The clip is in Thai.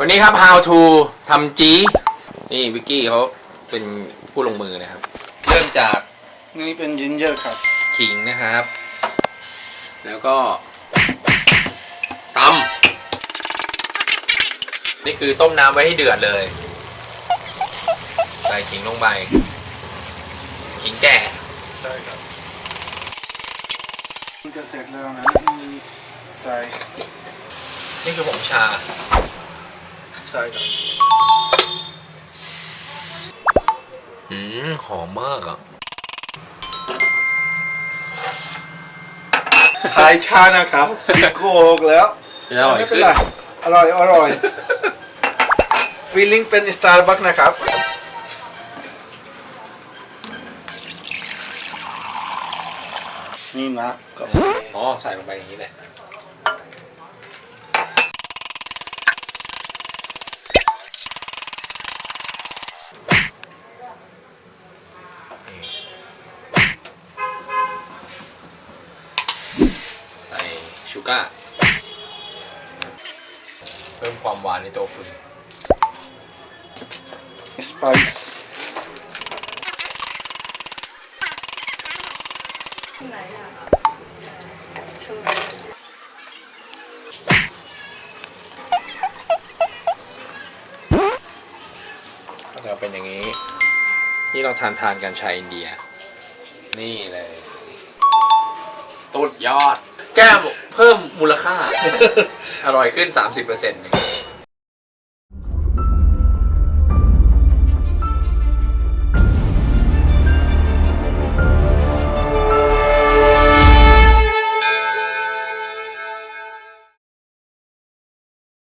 วันนี้ครับ how to ทำจีนี่วิกกี้เขาเป็นผู้ลงมือนะครับ เริ่มจากนี่เป็นจินเจอร์ครับขิงนะครับ แล้วก็ตำนี่คือต้มน้ำไว้ให้เดือดเลย ใส่ขิงลงไปขิงแก่ใช่ครับนี่ก็เสร็จแล้วนะมีใส่นี่คือผงชา ใช่ครับอืมหอมมากอะหายชานะครับติดโคกแล้ว อร่อยไม่เป็นขึ้น ไรอร่อย อร่อย ฟีลลิ่งเป็นสตาร์บัคนะครับ นี่นะก็อ๋อ ใส่ลงไปอย่างนี้แหละ ใส่ ชูการ์เพิ่มความหวานในตัวคุณสไปซ์ก็จะเป็นอย่างนี้ นี่เราทานทานกันชายอินเดีย นี่เลยตุดยอด แก้ม เพิ่มมูลค่า อร่อยขึ้นสามสิบเปอร์เซ็นต์